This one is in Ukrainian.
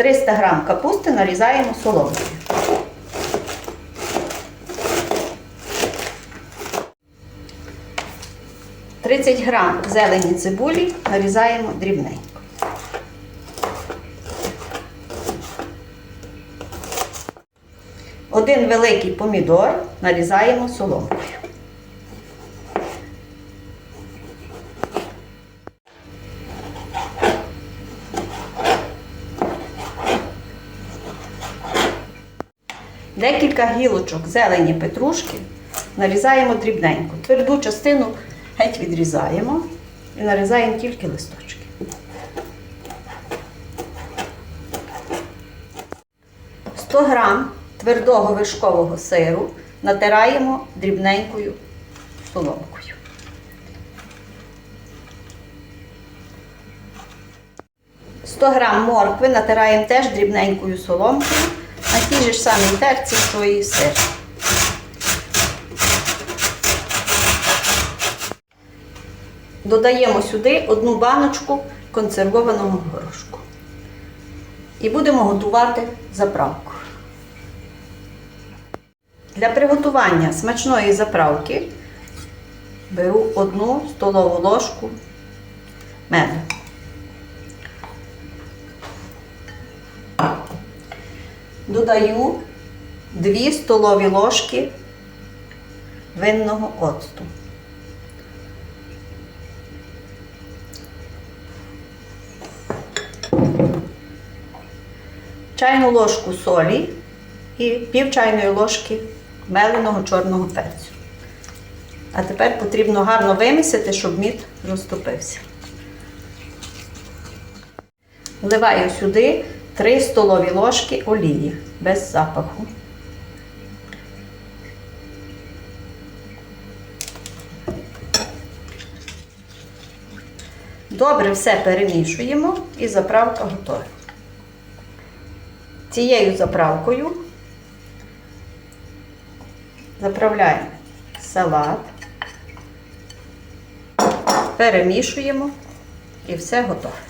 300 грам капусти нарізаємо соломкою. Тридцять грам зелені цибулі нарізаємо дрібненько. Один великий помідор нарізаємо соломкою. Декілька гілочок зелені петрушки нарізаємо дрібненько. Тверду частину геть відрізаємо і нарізаємо тільки листочки. Сто грам твердого вершкового сиру натираємо дрібненькою соломкою. Сто грам моркви натираємо теж дрібненькою соломкою тій же ж самій терці, і сир. Додаємо сюди одну баночку консервованого горошку. І будемо готувати заправку. Для приготування смачної заправки беру одну столову ложку меду. Додаю 2 столові ложки винного оцту. Чайну ложку солі і пів чайної ложки меленого чорного перцю. А тепер потрібно гарно вимісити, щоб мід розтопився. Вливаю сюди 3 столові ложки олії без запаху. Добре все перемішуємо і заправка готова. Цією заправкою заправляємо салат, перемішуємо і все готове.